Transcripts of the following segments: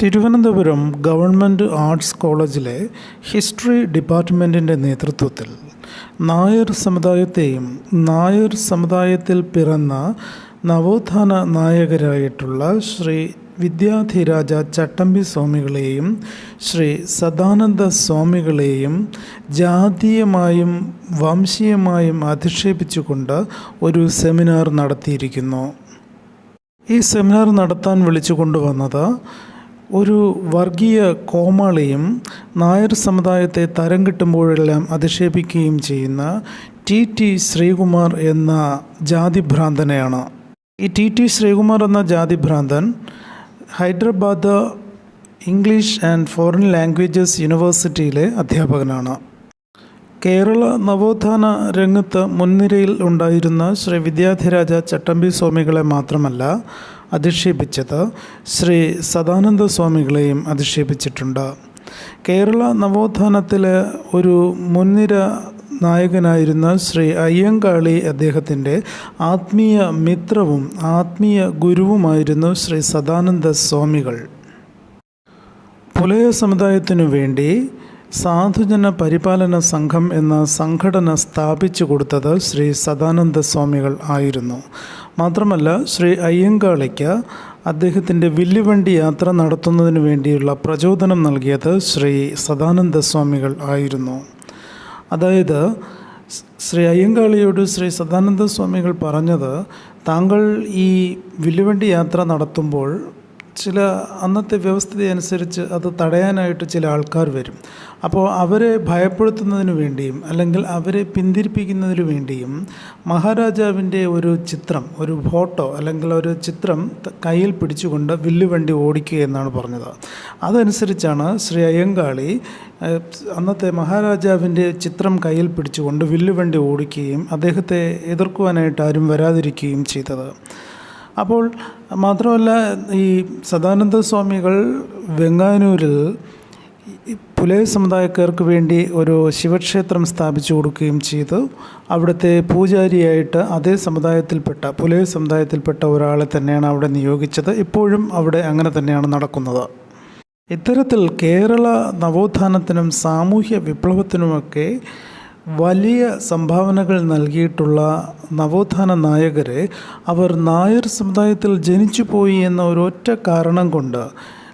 Thiruvananthapuram government arts കോളേജിലെ history ഡിപ്പാർട്ട്മെന്റിന്റെ നേതൃത്വത്തിൽ നായർ സമുദായത്തെയും നായർ സമുദായത്തിൽ പിറന്ന നവോത്ഥാന നായകരായിട്ടുള്ള ശ്രീ വിദ്യാധിരാജ ചട്ടമ്പി സ്വാമികളെയും ശ്രീ സദാനന്ദ സ്വാമികളെയും ജാതീയമായും വംശീയമായും അധിക്ഷേപിച്ചുകൊണ്ട് ഒരു സെമിനാർ നടത്തിയിരിക്കുന്നു. ഈ സെമിനാർ നടത്താൻ വിളിച്ചു കൊണ്ടുവന്നത് ഒരു വർഗീയ കോമാളിയും നായർ സമുദായത്തെ തരം കിട്ടുമ്പോഴെല്ലാം അധിക്ഷേപിക്കുകയും ചെയ്യുന്ന ടി ടി ശ്രീകുമാർ എന്ന ജാതിഭ്രാന്തനെയാണ്. ഈ ടി ടി ശ്രീകുമാർ എന്ന ജാതിഭ്രാന്തൻ Hyderabad English and foreign languages യൂണിവേഴ്സിറ്റിയിലെ അധ്യാപകനാണ്. കേരള നവോത്ഥാന രംഗത്ത് മുൻനിരയിൽ ഉണ്ടായിരുന്ന ശ്രീ വിദ്യാധിരാജ ചട്ടമ്പി സ്വാമികളെ മാത്രമല്ല അധിക്ഷേപിച്ചത് ശ്രീ സദാനന്ദ സ്വാമികളെയും അധിക്ഷേപിച്ചിട്ടുണ്ട്. കേരള നവോത്ഥാനത്തിൽ ഒരു മുൻനിര നായകനായിരുന്ന ശ്രീ അയ്യങ്കാളി അദ്ദേഹത്തിന്റെ ആത്മീയ മിത്രവും ആത്മീയ ഗുരുവുമായിരുന്നു ശ്രീ സദാനന്ദ സ്വാമികൾ. പുലയ സമുദായത്തിനു വേണ്ടി സാധുജന പരിപാലന സംഘം എന്ന സംഘടന സ്ഥാപിച്ചു കൊടുത്തത് ശ്രീ സദാനന്ദ സ്വാമികൾ ആയിരുന്നു. മാത്രമല്ല ശ്രീ അയ്യങ്കാളിക്ക് അദ്ദേഹത്തിന്റെ വില്ലുവണ്ടി യാത്ര നടത്തുന്നതിന് വേണ്ടിയുള്ള പ്രചോദനം നൽകിയത് ശ്രീ സദാനന്ദ സ്വാമികൾ ആയിരുന്നു. അതായത് ശ്രീ അയ്യങ്കാളിയോട് ശ്രീ സദാനന്ദ സ്വാമികൾ പറഞ്ഞത് താങ്കൾ ഈ വില്ലുവണ്ടി യാത്ര നടത്തുമ്പോൾ ചില അന്നത്തെ വ്യവസ്ഥിതി അനുസരിച്ച് അത് തടയാനായിട്ട് ചില ആൾക്കാർ വരും. അപ്പോൾ അവരെ ഭയപ്പെടുത്തുന്നതിന് വേണ്ടിയും അല്ലെങ്കിൽ അവരെ പിന്തിരിപ്പിക്കുന്നതിന് വേണ്ടിയും മഹാരാജാവിന്റെ ഒരു ചിത്രം ഒരു ഫോട്ടോ അല്ലെങ്കിൽ ഒരു ചിത്രം കയ്യിൽ പിടിച്ചുകൊണ്ട് വില്ലുവണ്ടി ഓടിക്കുക എന്നാണ് പറഞ്ഞത്. അതനുസരിച്ചാണ് ശ്രീ അയ്യങ്കാളി അന്നത്തെ മഹാരാജാവിന്റെ ചിത്രം കയ്യിൽ പിടിച്ചുകൊണ്ട് വില്ലുവണ്ടി ഓടിക്കുകയും അദ്ദേഹത്തെ എതിർക്കുവാനായിട്ട് ആരും വരാതിരിക്കുകയും ചെയ്തത്. അപ്പോൾ മാത്രമല്ല ഈ സദാനന്ദ സ്വാമികൾ വെങ്ങാനൂരിൽ പുലയ സമുദായക്കാർക്ക് വേണ്ടി ഒരു ശിവക്ഷേത്രം സ്ഥാപിച്ചു കൊടുക്കുകയും ചെയ്തു. അവിടുത്തെ പൂജാരിയായിട്ട് അതേ സമുദായത്തിൽപ്പെട്ട പുലയ സമുദായത്തിൽപ്പെട്ട ഒരാളെ തന്നെയാണ് അവിടെ നിയോഗിച്ചത്. ഇപ്പോഴും അവിടെ അങ്ങനെ തന്നെയാണ് നടക്കുന്നത്. ഇത്തരത്തിൽ കേരള നവോത്ഥാനത്തിനും സാമൂഹ്യ വിപ്ലവത്തിനുമൊക്കെ വലിയ സംഭാവനകൾ നൽകിയിട്ടുള്ള നവോത്ഥാന നായകരെ അവർ നായർ സമുദായത്തിൽ ജനിച്ചുപോയി എന്ന ഒരൊറ്റ കാരണം കൊണ്ട്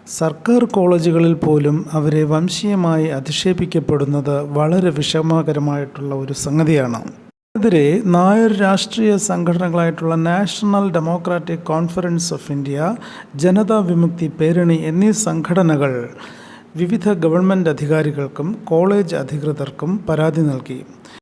സർക്കാർ കോളേജുകളിൽ പോലും അവരെ വംശീയമായി അധിക്ഷേപിക്കപ്പെടുന്നത് വളരെ വിഷമകരമായിട്ടുള്ള ഒരു സംഗതിയാണ്. എതിരെ നായർ രാഷ്ട്രീയ സംഘടനകളായിട്ടുള്ള national democratic conference of India Janatha Vimukthi Peramuna എന്നീ സംഘടനകൾ വിവിധ ഗവൺമെന്റ് അധികാരികൾക്കും കോളേജ് അധികൃതർക്കും പരാതി നൽകി.